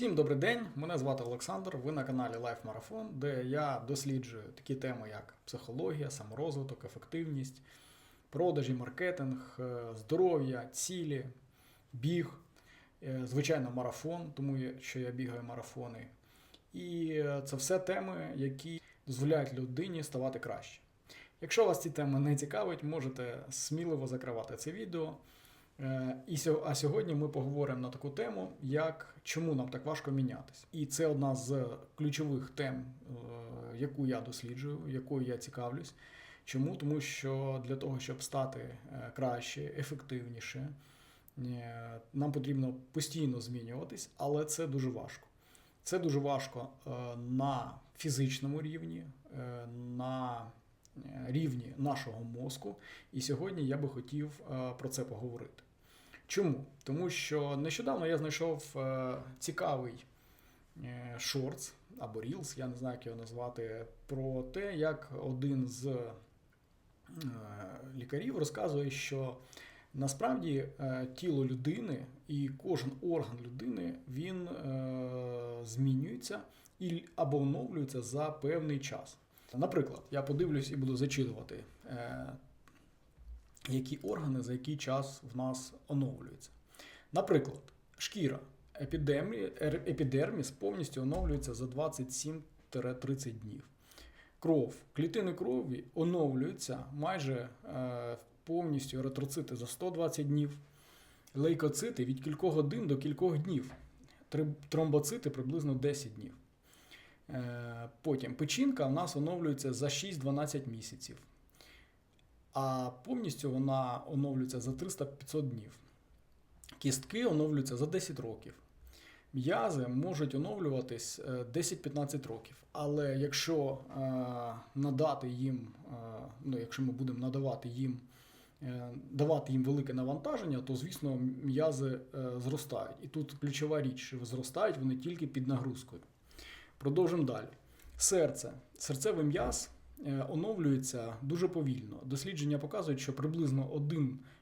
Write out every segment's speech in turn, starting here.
Всім добрий день! Мене звати Олександр. Ви на каналі Life Marathon, де я досліджую такі теми, як психологія, саморозвиток, ефективність, продажі, маркетинг, е, здоров'я, цілі, біг, е, звичайно, марафон, тому що я бігаю марафони. І е, це все теми, які дозволяють людині ставати краще. Якщо вас ці теми не цікавить, можете сміливо закривати це відео. Е, І а сьогодні ми поговоримо на таку тему, як чому нам так важко мінятись. І це одна з ключових тем, е, яку я досліджую, якою я цікавлюсь. Чому? Тому що для того, щоб стати е, краще, ефективніше, нам потрібно постійно змінюватись, але це дуже важко. Це дуже важко на фізичному рівні, на рівні нашого мозку. І сьогодні я би хотів про це поговорити. Чому? Тому що нещодавно я знайшов е, цікавий е, шортс або рілс, я не знаю, як його назвати, про те, як один з е, лікарів розказує, що насправді тіло людини і кожен орган людини він змінюється і або оновлюється за певний час. Наприклад, я подивлюсь і буду зачитувати, які органи за який час в нас оновлюються. Наприклад, шкіра епідерміс повністю оновлюється за 27-30 днів. Кров, клітини крові оновлюються майже е, повністю еритроцити за 120 днів, лейкоцити від кількох годин до кількох днів, тромбоцити приблизно 10 днів. Е, Потім печінка в нас оновлюється за 6-12 місяців, а повністю вона оновлюється за 300-500 днів. Кістки оновлюються за 10 років. М'язи можуть оновлюватись е, 10-15 років. Але якщо е, надати їм, е, ну, якщо ми будемо надавати їм, е, давати їм велике навантаження, то звісно м'язи е, зростають. І тут ключова річ, що зростають вони тільки під нагрузкою. Продовжимо далі. Серце. Серцевий м'яз е, оновлюється дуже повільно. Дослідження показують, що приблизно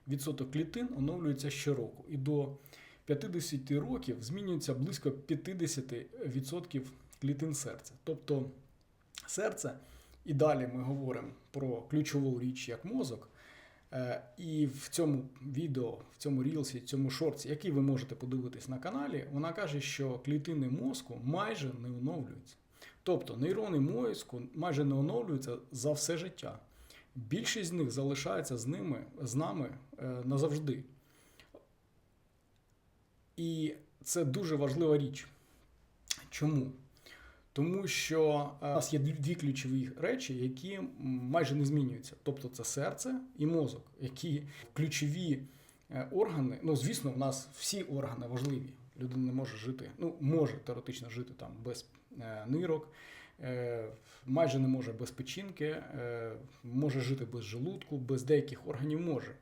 1% клітин оновлюється щороку. І до 50 років змінюється близько 50% клітин серця. Тобто серце, і далі ми говоримо про ключову річ як мозок. Е, І в цьому відео, в цьому рілсі, в цьому шорті, який ви можете подивитись на каналі, вона каже, що клітини мозку майже не оновлюються. Тобто нейрони мозку майже не оновлюються за все життя. Більшість з них залишається з ними, з нами е, назавжди. І це дуже важлива річ. Чому? Тому що е, у нас є дві- ключові речі, які майже не змінюються. Тобто це серце і мозок, які ключові е, органи. Ну, звісно, в нас всі органи важливі. Людина не може жити, ну, може теоретично жити там без нирок, е, майже не може без печінки, е, може жити без желудку, без деяких органів може.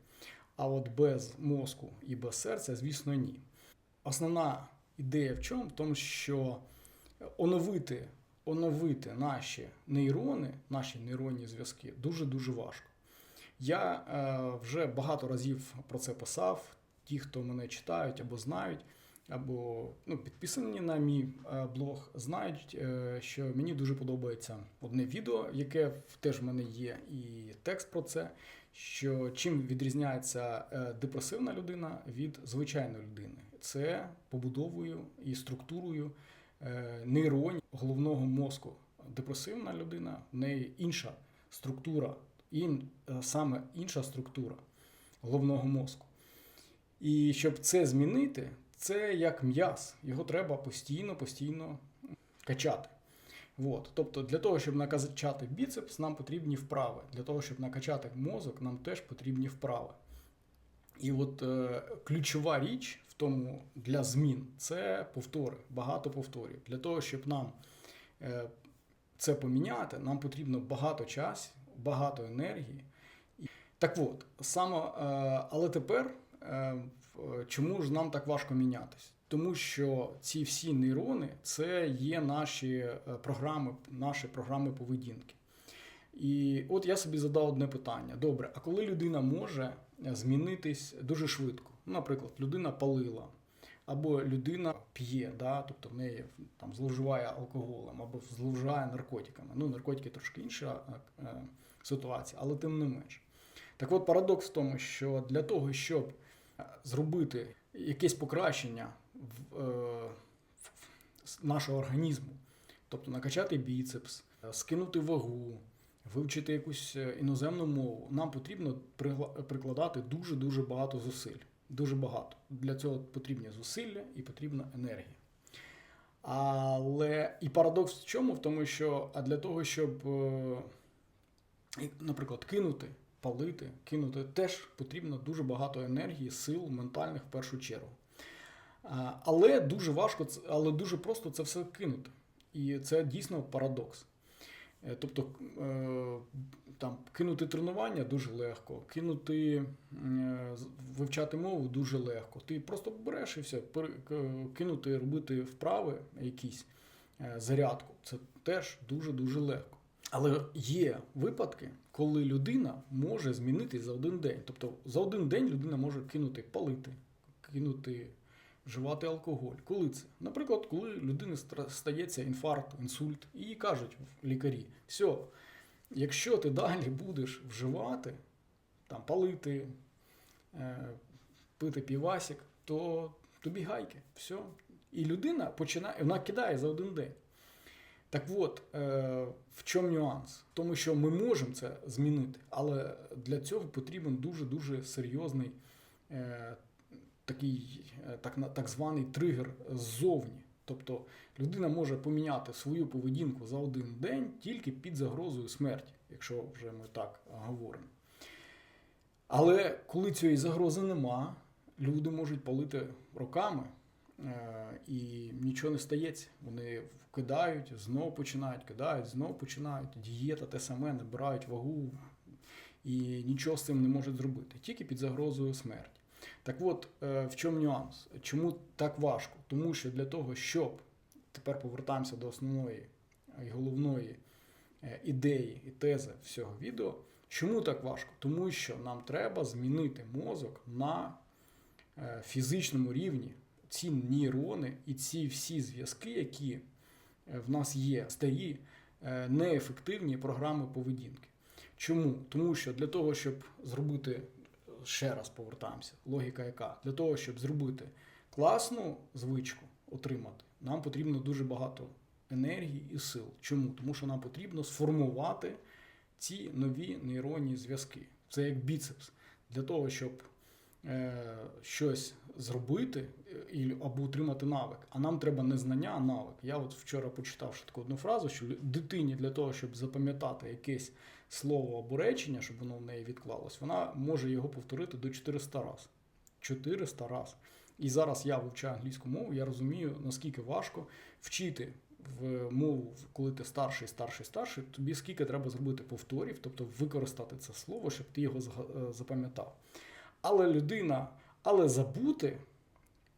А от без мозку і без серця, звісно, ні. Основна ідея в чому? В тому, що оновити, оновити наші нейрони, наші нейронні зв'язки дуже-дуже важко. Я е, вже багато разів про це писав. Ті, хто мене читають або знають, або ну, підписані на мій е, блог, знають, е, що мені дуже подобається одне відео, яке теж в мене є, і текст про це. Що чим відрізняється е, депресивна людина від звичайної людини? Це побудовою і структурою нейронів головного мозку. Депресивна людина, в неї інша структура, е, саме інша структура головного мозку. І щоб це змінити, це як м'яз. Його треба постійно, постійно качати. От. Тобто для того, щоб накачати біцепс, нам потрібні вправи. Для того, щоб накачати мозок, нам теж потрібні вправи. І от е, ключова річ в тому для змін це повтори, багато повторів. Для того, щоб нам е, це поміняти, нам потрібно багато часу, багато енергії. Так от, саме, е, але тепер е, чому ж нам так важко мінятись? Тому що ці всі нейрони це є наші е, програми, наші програми поведінки. І от я собі задав одне питання: добре, а коли людина може е, змінитись дуже швидко? Наприклад, людина палила, або людина п'є, да, тобто в неї там зловживає алкоголем або зловживає наркотиками. Ну, наркотики трошки інша е, ситуація, але тим не менш. Так от парадокс в тому, що для того, щоб е, зробити якесь покращення в, е, в нашого організму, тобто накачати біцепс, е, скинути вагу, вивчити якусь е, іноземну мову, нам потрібно прикладати дуже-дуже багато зусиль. Дуже багато. Для цього потрібні зусилля і потрібна енергія. Але і парадокс в чому? В тому, що а для того, щоб, е, наприклад, кинути, палити, кинути, теж потрібно дуже багато енергії, сил, ментальних в першу чергу. Але дуже важко, але дуже просто це все кинути. І це дійсно парадокс. Е, Тобто е, там кинути тренування дуже легко, кинути е, вивчати мову дуже легко. Ти просто береш і все, кинути, робити вправи якісь зарядку. Це теж дуже-дуже легко. Але є випадки, коли людина може змінитись за один день. Тобто за один день людина може кинути палити, кинути вживати алкоголь. Коли це? Наприклад, коли людини стається інфаркт, інсульт, і їй кажуть лікарі, все, якщо ти далі будеш вживати, там, палити, е, пити півасік, то тобі гайки. Все. І людина починає, вона кидає за один день. Так от, е, в чому нюанс? В тому, що ми можемо це змінити, але для цього потрібен дуже-дуже серйозний е, такий е, так, так званий тригер ззовні. Тобто людина може поміняти свою поведінку за один день тільки під загрозою смерті, якщо вже ми так говоримо. Але коли цієї загрози нема, люди можуть палити роками і нічого не стається. Вони кидають, знову починають, кидають, знову починають. Дієта те саме, набирають вагу і нічого з цим не можуть зробити, тільки під загрозою смерті. Так от, е, в чому нюанс? Чому так важко? Тому що для того, щоб тепер повертаємося до основної і головної е, ідеї і тези всього відео. Чому так важко? Тому що нам треба змінити мозок на е, фізичному рівні. Ці нейрони і ці всі зв'язки, які е, в нас є, старі, е, неефективні програми поведінки. Чому? Тому що для того, щоб зробити, ще раз повертаємося, логіка яка? Для того, щоб зробити класну звичку, отримати, нам потрібно дуже багато енергії і сил. Чому? Тому що нам потрібно сформувати ці нові нейронні зв'язки. Це як біцепс. Для того, щоб щось зробити е, або отримати навик. А нам треба не знання, а навик. Я от вчора почитав таку одну фразу, що дитині для того, щоб запам'ятати якесь слово або речення, щоб воно в неї відклалось, вона може його повторити до 400 разів. 400 разів. І зараз я вивчаю англійську мову, я розумію, наскільки важко вчити в мову, коли ти старший, старший, старший, тобі скільки треба зробити повторів, тобто використати це слово, щоб ти його е, запам'ятав. Але людина, але забути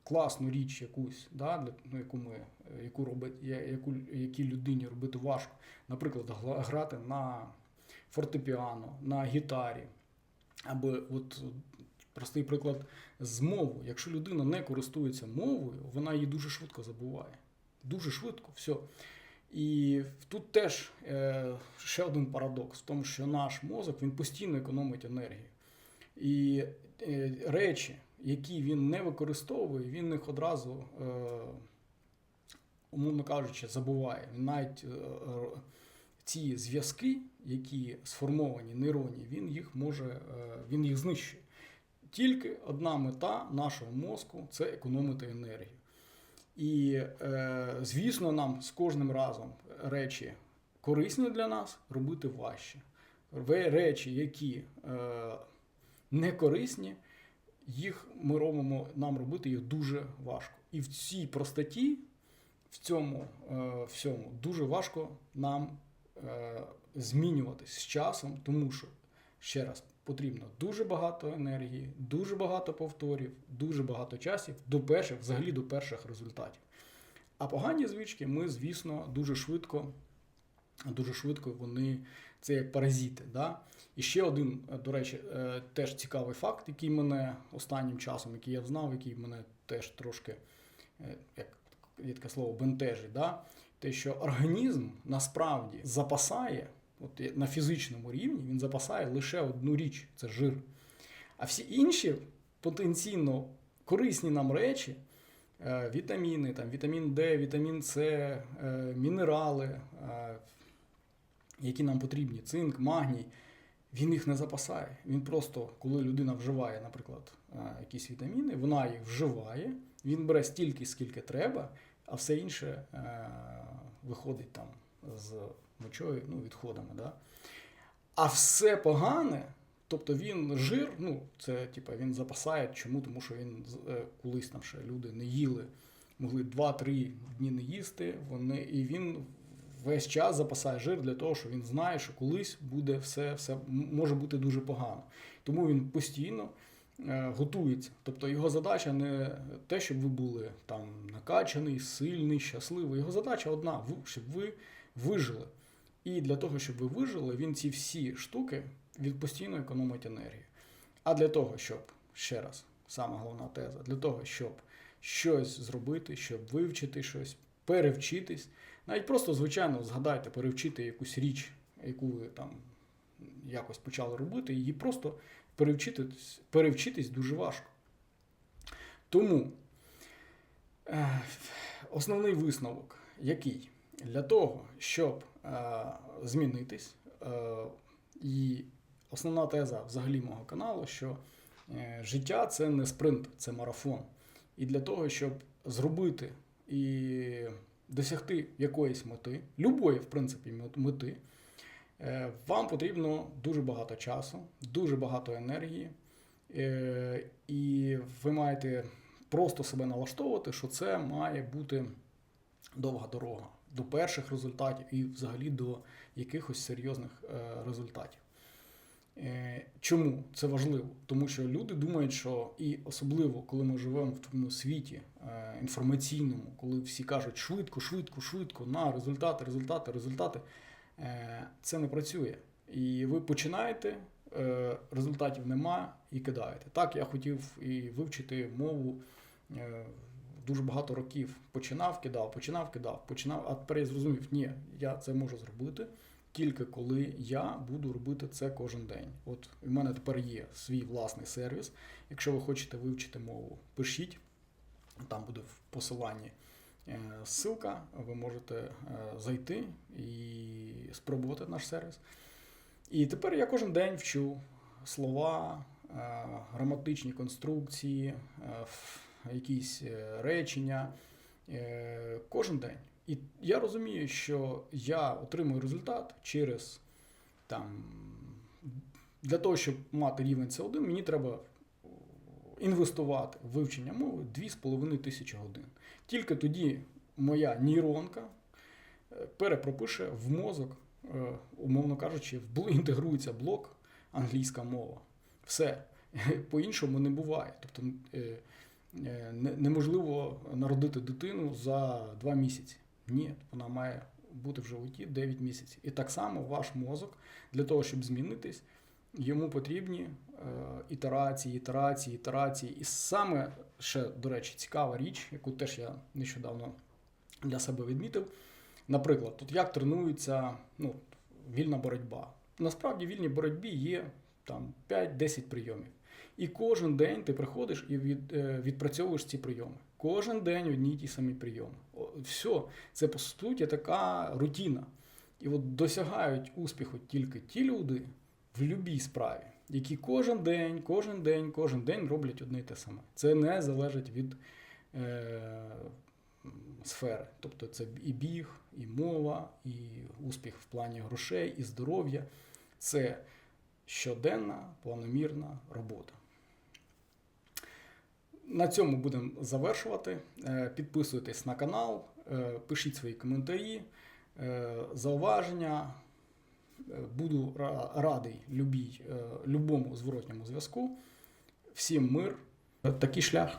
класну річ якусь, да, для, ну, яку ми, яку робить, яку, якій людині робити важко, наприклад, грати на фортепіано, на гітарі, або от простий приклад з мовою. Якщо людина не користується мовою, вона її дуже швидко забуває. Дуже швидко, все. І тут теж е, ще один парадокс в тому, що наш мозок він постійно економить енергію. І речі, які він не використовує, він їх одразу, е, умовно кажучи, забуває. Він навіть е, е, ці зв'язки, які сформовані нейронні, він їх може, е, він їх знищує. Тільки одна мета нашого мозку це економити енергію. І, е, звісно, нам з кожним разом речі корисні для нас робити важче. Речі, які е, не корисні, їх ми робимо, нам робити їх дуже важко. І в цій простоті, в цьому е, всьому, дуже важко нам е, змінюватись з часом, тому що, ще раз, потрібно дуже багато енергії, дуже багато повторів, дуже багато часів до перших, взагалі до перших результатів. А погані звички ми, звісно, дуже швидко, дуже швидко вони це як паразити. Да? І ще один, е, до речі, е, теж цікавий факт, який мене останнім часом, який я знав, який мене теж трошки е, як таке слово бентежить, да? те, що організм насправді запасає, от на фізичному рівні він запасає лише одну річ це жир. А всі інші потенційно корисні нам речі, вітаміни, там, вітамін Д, вітамін С, мінерали, які нам потрібні, цинк, магній, він їх не запасає. Він просто, коли людина вживає, наприклад, е, якісь вітаміни, вона їх вживає, він бере стільки, скільки треба, а все інше е, виходить там з мочою, ну, відходами. Да? А все погане, тобто він жир, ну, це типа він запасає. Чому? Тому що він е, колись там ще люди не їли, могли 2-3 дні не їсти, вони, і він весь час запасає жир для того, що він знає, що колись буде все, все може бути дуже погано. Тому він постійно е, готується. Тобто його задача не те, щоб ви були там накачаний, сильний, щасливий. Його задача одна, щоб ви вижили. І для того, щоб ви вижили, він ці всі штуки він постійно економить енергію. А для того, щоб, ще раз, сама головна теза, для того, щоб щось зробити, щоб вивчити щось, перевчитись, навіть просто, звичайно, згадайте, перевчити якусь річ, яку ви там якось почали робити, її просто перевчитись, перевчитись дуже важко. Тому е, основний висновок який? Для того, щоб е, змінитись, е, і основна теза взагалі мого каналу, що життя це не спринт, це марафон. І для того, щоб зробити і досягти якоїсь мети, любої, в принципі, мети, е, вам потрібно дуже багато часу, дуже багато енергії, е, і ви маєте просто себе налаштовувати, що це має бути довга дорога до перших результатів і взагалі до якихось серйозних е, результатів. Е, Чому це важливо? Тому що люди думають, що і особливо, коли ми живемо в такому світі е, інформаційному, коли всі кажуть швидко, швидко, швидко, на результати, результати, результати, е, це не працює. І ви починаєте, результатів нема і кидаєте. Так, я хотів і вивчити мову дуже багато років. Починав, кидав, починав, кидав, починав, а тепер я зрозумів, ні, я це можу зробити тільки коли я буду робити це кожен день. От у мене тепер є свій власний сервіс. Якщо ви хочете вивчити мову, пишіть. Там буде в посиланні е, ссылка, ви можете е, зайти і спробувати наш сервіс. І тепер я кожен день вчу слова, е, граматичні конструкції, якісь речення. Кожен день. І я розумію, що я отримую результат через там. Для того, щоб мати рівень С1, мені треба інвестувати в вивчення мови 2,5 тисячі годин. Тільки тоді моя нейронка е, перепропише в мозок, е, умовно кажучи, інтегрується блок англійська мова. Все. По-іншому не буває. Тобто е, не- неможливо народити дитину за 2 місяці. Ні, вона має бути в животі 9 місяців. І так само ваш мозок для того, щоб змінитись, йому потрібні е, ітерації, ітерації, ітерації. І саме ще, до речі, цікава річ, яку теж я нещодавно для себе відмітив. Наприклад, тут як тренується ну, вільна боротьба. Насправді в вільній боротьбі є там 5-10 прийомів. І кожен день ти приходиш і від, е, відпрацьовуєш ці прийоми. Кожен день одні й ті самі прийоми. Все, це по суті така рутина. І от досягають успіху тільки ті люди в будь-якій справі, які кожен день, кожен день, кожен день роблять одне й те саме. Це не залежить від е, сфери. Тобто це і біг, і мова, і успіх в плані грошей, і здоров'я. Це щоденна планомірна робота. На цьому будемо завершувати. Е, Підписуйтесь на канал, е, пишіть свої коментарі, е, зауваження. Буду радий любій, любому зворотньому зв'язку. Всім мир. Такий шлях.